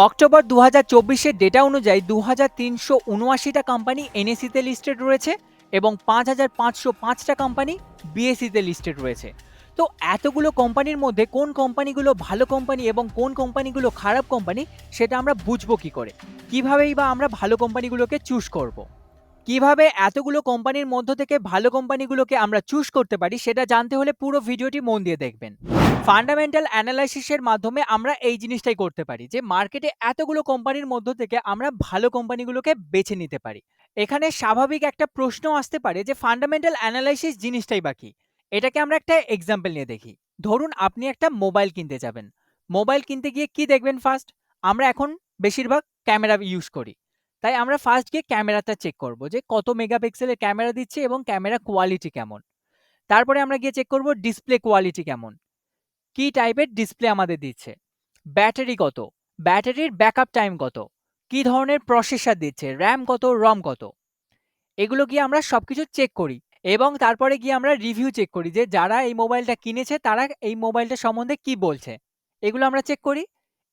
October দু হাজার চব্বিশের ডেটা অনুযায়ী দু হাজার তিনশো উনআশিটা কোম্পানি এনএসিতে লিস্টেড রয়েছে এবং পাঁচ হাজার পাঁচশো পাঁচটা কোম্পানি বিএসিতে লিস্টেড রয়েছে তো এতগুলো কোম্পানির মধ্যে কোন কোম্পানিগুলো ভালো কোম্পানি এবং কোন কোম্পানিগুলো খারাপ কোম্পানি সেটা আমরা বুঝব কি করে কীভাবেই বা আমরা ভালো কোম্পানিগুলোকে চুজ করব। কীভাবে এতগুলো কোম্পানির মধ্য থেকে ভালো কোম্পানিগুলোকে আমরা চুজ করতে পারি সেটা জানতে হলে পুরো ভিডিওটি মন দিয়ে দেখবেন। ফান্ডামেন্টাল অ্যানালাইসিসের মাধ্যমে আমরা এই জিনিসটাই করতে পারি যে মার্কেটে এতগুলো কোম্পানির মধ্য থেকে আমরা ভালো কোম্পানিগুলোকে বেছে নিতে পারি। এখানে স্বাভাবিক একটা প্রশ্ন আসতে পারে যে ফান্ডামেন্টাল অ্যানালাইসিস জিনিসটাই বাকি এটাকে আমরা একটা এক্সাম্পল নিয়ে দেখি। ধরুন আপনি একটা মোবাইল কিনতে যাবেন। মোবাইল কিনতে গিয়ে কি দেখবেন ফার্স্ট আমরা এখন বেশিরভাগ ক্যামেরা ইউজ করি। তাই আমরা ফার্স্ট গিয়ে ক্যামেরাটা চেক করব যে কত মেগাপিক্সেলের ক্যামেরা দিচ্ছে এবং ক্যামেরা কোয়ালিটি কেমন। তারপরে আমরা গিয়ে চেক করব ডিসপ্লে কোয়ালিটি কেমন। কি টাইপের ডিসপ্লে আমাদের দিচ্ছে? ব্যাটারি কত? ব্যাটারির ব্যাকআপ টাইম কত? কি ধরনের প্রসেসার দিচ্ছে? র্যাম কত? রম কত? এগুলো গিয়ে আমরা সব কিছু চেক করি এবং তারপরে গিয়ে আমরা রিভিউ চেক করি যে যারা এই মোবাইলটা কিনেছে, তারা এই মোবাইলটা সম্বন্ধে কি বলছে? এগুলো আমরা চেক করি।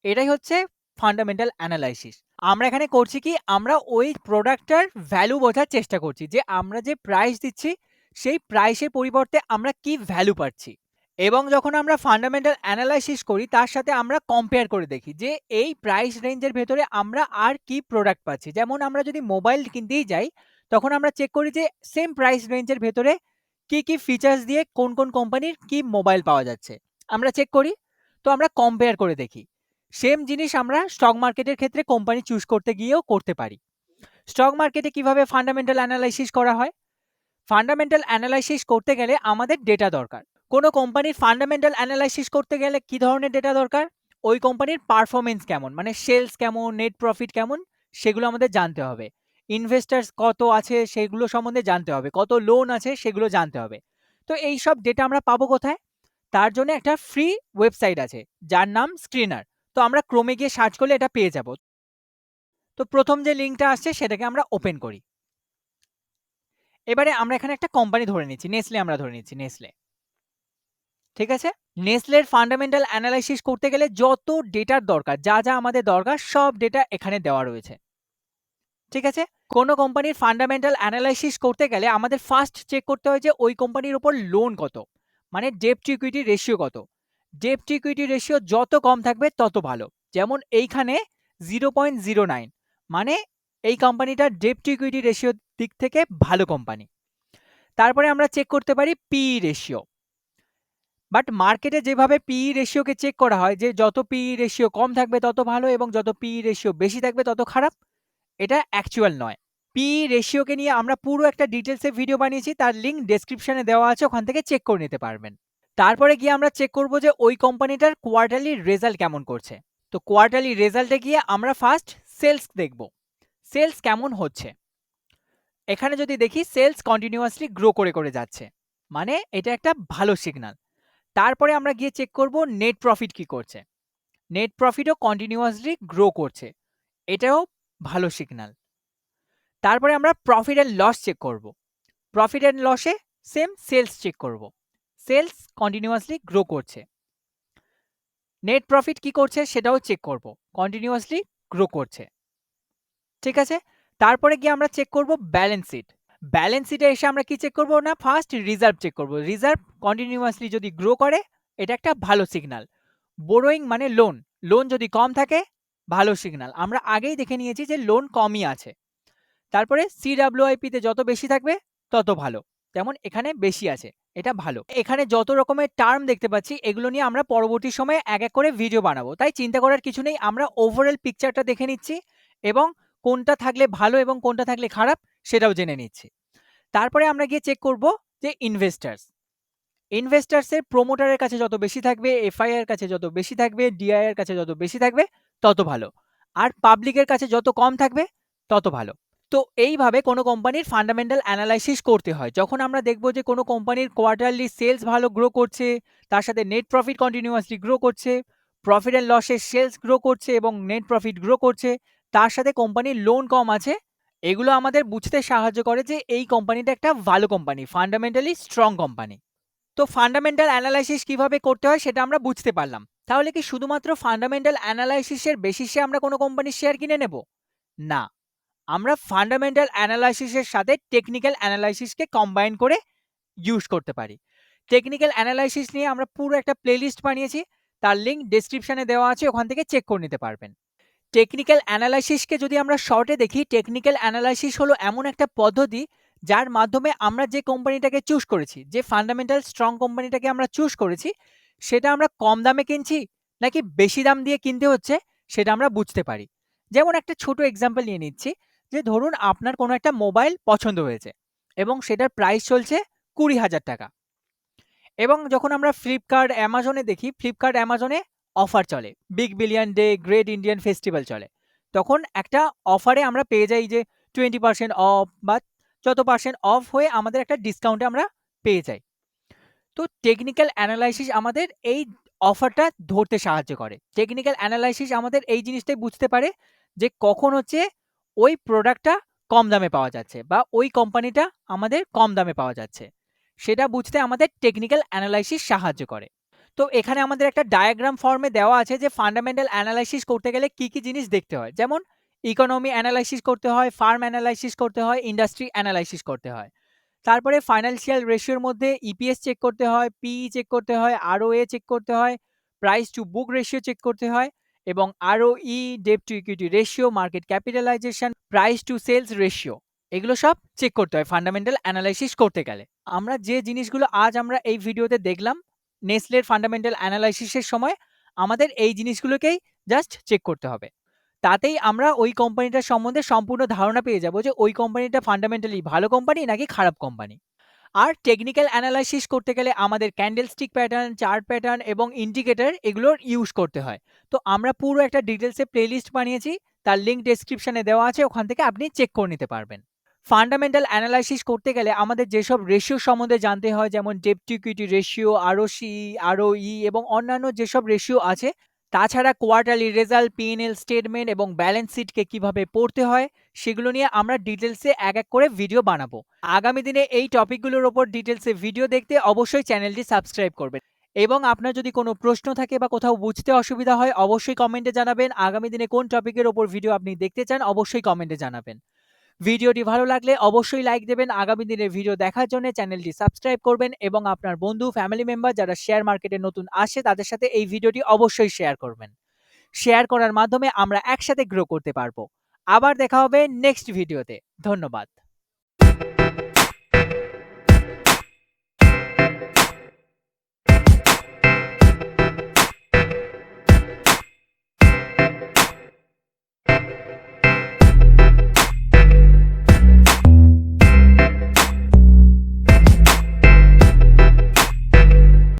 এটাই হচ্ছে ফান্ডামেন্টাল অ্যানালাইসিস আমরা এখানে করছি কি, আমরা ওই প্রোডাক্টটার ভ্যালু বোঝার চেষ্টা করছি যে আমরা যে প্রাইস দিচ্ছি, সেই প্রাইসের পরিবর্তে আমরা কি ভ্যালু পাচ্ছি। এবং যখন আমরা ফান্ডামেন্টাল অ্যানালাইসিস করি, তার সাথে আমরা কম্পেয়ার করে দেখি যে এই প্রাইস রেঞ্জের ভেতরে আমরা আর কি প্রোডাক্ট পাচ্ছি। যেমন আমরা যদি মোবাইল কিনতেই যাই, তখন আমরা চেক করি যে সেম প্রাইস রেঞ্জের ভেতরে কি কি ফিচার্স দিয়ে কোন কোন কোম্পানির কি মোবাইল পাওয়া যাচ্ছে। আমরা চেক করি, তো আমরা কম্পেয়ার করে দেখি। সেম জিনিস আমরা স্টক মার্কেটের ক্ষেত্রে কোম্পানি চুজ করতে গিয়েও করতে পারি। স্টক মার্কেটে কীভাবে ফান্ডামেন্টাল অ্যানালাইসিস করা হয়? ফান্ডামেন্টাল অ্যানালাইসিস করতে গেলে আমাদের ডেটা দরকার। কোনো কোম্পানির ফান্ডামেন্টাল অ্যানালাইসিস করতে গেলে কি ধরনের ডেটা দরকার? ওই কোম্পানির পারফরমেন্স কেমন? মানে সেলস কেমন? নেট প্রফিট কেমন? সেগুলো আমাদের জানতে হবে। ইনভেস্টার্স কত আছে? সেগুলো সম্বন্ধে জানতে হবে। কত লোন আছে? সেগুলো জানতে হবে। তো এই সব ডেটা আমরা পাবো কোথায়? তার জন্য একটা ফ্রি ওয়েবসাইট আছে। যার নাম স্ক্রিনার তো আমরা ক্রমে গিয়ে সার্চ করলে এটা পেয়ে যাব। তো প্রথম যে লিঙ্কটা আসছে সেটাকে আমরা ওপেন করি। এবারে আমরা এখানে একটা কোম্পানি ধরে নিচ্ছি নেসলে আমরা ধরে নিচ্ছি নেসলে ঠিক আছে? নেসলের ফান্ডামেন্টাল অ্যানালাইসিস করতে গেলে যত ডেটার দরকার, যা যা আমাদের দরকার, সব ডেটা এখানে দেওয়া রয়েছে। ঠিক আছে? কোনো কোম্পানির ফান্ডামেন্টাল অ্যানালাইসিস করতে গেলে আমাদের ফার্স্ট চেক করতে হয় যে ওই কোম্পানির উপর লোন কত মানে ডেপ টু ইকুইটি রেশিও কত। ডেপ টু ইকুইটি রেশিও যত কম থাকবে তত ভালো। যেমন এইখানে জিরো পয়েন্ট জিরো নাইন মানে এই কোম্পানিটার ডেপ টু ইকুইটি রেশিওর দিক থেকে ভালো কোম্পানি তারপরে আমরা চেক করতে পারি পিই রেশিও বাট মার্কেটে যেভাবে পিই রেশিওকে চেক করা হয়, যে যত পিই রেশিও কম থাকবে তত ভালো এবং যত পিই রেশিও বেশি থাকবে তত খারাপ, এটা অ্যাকচুয়াল নয়। পিই রেশিওকে নিয়ে আমরা পুরো একটা ডিটেলসে ভিডিও বানিয়েছি, তার লিঙ্ক ডেসক্রিপশনে দেওয়া আছে, ওখান থেকে চেক করে নিতে পারবেন। তারপরে গিয়ে আমরা চেক করব যে ওই কোম্পানিটার কোয়ার্টারলি রেজাল্ট কেমন করছে। তো কোয়ার্টারলি রেজাল্টে গিয়ে আমরা ফার্স্ট সেলস দেখব। সেলস কেমন হচ্ছে? এখানে যদি দেখি সেলস কন্টিনিউয়াসলি গ্রো করে করে যাচ্ছে। মানে এটা একটা ভালো সিগনাল তারপরে আমরা গিয়ে চেক করব নেট প্রফিট কি করছে। নেট প্রফিটও কন্টিনিউয়াসলি গ্রো করছে। এটাও ভালো সিগনাল তারপরে আমরা প্রফিট অ্যান্ড লস চেক করব। প্রফিট অ্যান্ড লসে সেম সেলস চেক করব। সেলস কন্টিনিউয়াসলি গ্রো করছে। নেট প্রফিট কি করছে সেটাও চেক করব। কন্টিনিউয়াসলি গ্রো করছে। ঠিক আছে? তারপরে গিয়ে আমরা চেক করব ব্যালেন্স শিট। ব্যালেন্স শিটে এসে আমরা কি চেক করব না? ফার্স্ট রিজার্ভ চেক করব। রিজার্ভ কন্টিনিউয়াসলি যদি গ্রো করে, এটা একটা ভালো সিগনাল। বোরোয়িং মানে লোন। লোন যদি কম থাকে, ভালো সিগনাল। আমরা আগেই দেখে নিয়েছি যে লোন কমই আছে। তারপরে সিডাব্লিউআইপিতে যত বেশি থাকবে, তত ভালো। যেমন এখানে বেশি আছে। এটা ভালো। এখানে যত রকমের টার্ম দেখতে পাচ্ছি, এগুলো নিয়ে আমরা পরবর্তী সময়ে এক এক করে ভিডিও বানাবো। তাই চিন্তা করার কিছু নেই, আমরা ওভারঅল পিকচারটা দেখে নিচ্ছি এবং কোনটা থাকলে ভালো এবং কোনটা থাকলে খারাপ সেটাও জেনে নিচ্ছি। তারপরে আমরা গিয়ে চেক করব যে ইনভেস্টার্স ইনভেস্টার্সের প্রোমোটারের কাছে যত বেশি থাকবে এফআইআর কাছে যত বেশি থাকবে ডিআইআর কাছে যত বেশি থাকবে, তত ভালো। আর পাবলিকের কাছে যত কম থাকবে, তত ভালো। তো এইভাবে কোনো কোম্পানির ফান্ডামেন্টাল অ্যানালাইসিস করতে হয়। যখন আমরা দেখব যে কোনো কোম্পানির কোয়ার্টারলি সেলস ভালো গ্রো করছে, তার সাথে নেট প্রফিট কন্টিনিউয়াসলি গ্রো করছে প্রফিট অ্যান্ড লসের সেলস গ্রো করছে এবং নেট প্রফিট গ্রো করছে, তার সাথে কোম্পানির লোন কম আছে, এগুলো আমাদের বুঝতে সাহায্য করে যে এই কোম্পানিটা একটা ভালো কোম্পানি ফান্ডামেন্টালি স্ট্রং কোম্পানি তো ফান্ডামেন্টাল অ্যানালাইসিস কীভাবে করতে হয় সেটা আমরা বুঝতে পারলাম। তাহলে কি শুধুমাত্র ফান্ডামেন্টাল অ্যানালাইসিসের বেসিসে আমরা কোনো কোম্পানির শেয়ার কিনে নেব? না। আমরা ফান্ডামেন্টাল অ্যানালাইসিসের সাথে টেকনিক্যাল অ্যানালাইসিসকে কম্বাইন করে ইউজ করতে পারি। টেকনিক্যাল অ্যানালাইসিস নিয়ে আমরা পুরো একটা প্লেলিস্ট বানিয়েছি, তার লিঙ্ক ডিসক্রিপশানে দেওয়া আছে, ওখান থেকে চেক করে নিতে পারবেন। টেকনিক্যাল অ্যানালাইসিসকে যদি আমরা শর্টে দেখি টেকনিক্যাল অ্যানালাইসিস হলো এমন একটা পদ্ধতি যার মাধ্যমে আমরা যে কোম্পানিটাকে চুজ করেছি, যে ফান্ডামেন্টাল স্ট্রং কোম্পানিটাকে আমরা চুজ করেছি, সেটা আমরা কম দামে কিনছি নাকি বেশি দাম দিয়ে কিনতে হচ্ছে, সেটা আমরা বুঝতে পারি। যেমন একটা ছোট এক্সাম্পল নিয়ে নিচ্ছি যে ধরুন আপনার কোনো একটা মোবাইল পছন্দ হয়েছে এবং সেটার প্রাইস চলছে কুড়ি হাজার টাকা। এবং যখন আমরা ফ্লিপকার্ট অ্যামাজনে দেখি ফ্লিপকার্ট অ্যামাজনে অফার চলে। Big Billion Day Great Indian Festival চলে। তখন একটা অফারে আমরা পেয়ে যাই যে টোয়েন্টি পার্সেন্ট অফ বা যত পার্সেন্ট অফ হয়ে আমাদের একটা ডিসকাউন্টে আমরা পেয়ে যাই। তো টেকনিক্যাল অ্যানালাইসিস আমাদের এই অফারটা ধরতে সাহায্য করে। টেকনিক্যাল অ্যানালাইসিস আমাদের এই জিনিসটাই বুঝতে পারে যে কখন হচ্ছে ওই প্রোডাক্টটা কম দামে পাওয়া যাচ্ছে বা ওই কোম্পানিটা আমাদের কম দামে পাওয়া যাচ্ছে। সেটা বুঝতে আমাদের টেকনিক্যাল অ্যানালাইসিস সাহায্য করে। তো এখানে আমাদের একটা ডায়াগ্রাম ফর্মে দেওয়া আছে যে ফান্ডামেন্টাল অ্যানালাইসিস করতে গেলে কি কি জিনিস দেখতে হয়। যেমন ইকোনমি অ্যানালাইসিস করতে হয় ফার্ম অ্যানালাইসিস করতে হয় ইন্ডাস্ট্রি অ্যানালাইসিস করতে হয়। তারপরে ফাইন্যান্সিয়াল রেশিওর মধ্যে ইপিএস চেক করতে হয় পিই চেক করতে হয় আরওএ চেক করতে হয় price to book ratio check করতে হয়। এবং ROE debt to equity ratio market capitalisation price to sales ratio এগুলো সব চেক করতে হয় ফান্ডামেন্টাল অ্যানালাইসিস করতে গেলে। আমরা যে জিনিসগুলো আজ আমরা এই ভিডিওতে দেখলাম, নেসলের ফান্ডামেন্টাল অ্যানালাইসিসের সময় আমাদের এই জিনিসগুলোকেই জাস্ট চেক করতে হবে। তাতেই আমরা ওই কোম্পানিটার সম্বন্ধে সম্পূর্ণ ধারণা পেয়ে যাব যে ওই কোম্পানিটা ফান্ডামেন্টালি ভালো কোম্পানি নাকি খারাপ কোম্পানি আর টেকনিক্যাল অ্যানালাইসিস করতে গেলে আমাদের candlestick pattern chart pattern এবং ইন্ডিকেটর এগুলোর ইউজ করতে হয়। তো আমরা পুরো একটা ডিটেলসে প্লেলিস্ট বানিয়েছি, তার লিঙ্ক ডেসক্রিপশনে দেওয়া আছে, ওখান থেকে আপনি চেক করে নিতে পারবেন। ফান্ডামেন্টাল অ্যানালাইসিস করতে গেলে আমাদের যেসব রেশিও সম্বন্ধে জানতে হয়, যেমন debt to equity ratio ROC E এবং অন্যান্য যেসব রেশিও আছে তাছাড়া কোয়ার্টারলি রেজাল্ট পিএনএল স্টেটমেন্ট এবং ব্যালেন্স শিটকে কীভাবে পড়তে হয়, সেগুলো নিয়ে আমরা ডিটেলসে এক এক করে ভিডিও বানাবো। আগামী দিনে এই টপিকগুলোর ওপর ডিটেলসে ভিডিও দেখতে অবশ্যই চ্যানেলটি সাবস্ক্রাইব করবেন। এবং আপনার যদি কোনো প্রশ্ন থাকে বা কোথাও বুঝতে অসুবিধা হয়, অবশ্যই কমেন্টে জানাবেন। আগামী দিনে কোন টপিকের ওপর ভিডিও আপনি দেখতে চান, অবশ্যই কমেন্টে জানাবেন। ভিডিওটি ভালো লাগলে অবশ্যই লাইক দেবেন। আগামী দিনের ভিডিও দেখার জন্য চ্যানেলটি সাবস্ক্রাইব করবেন এবং আপনার বন্ধু ফ্যামিলি মেম্বার যারা শেয়ার মার্কেটে নতুন আসে তাদের সাথে এই ভিডিওটি অবশ্যই শেয়ার করবেন। শেয়ার করার মাধ্যমে আমরা একসাথে গ্রো করতে পারব। আবার দেখা হবে নেক্সট ভিডিওতে ধন্যবাদ।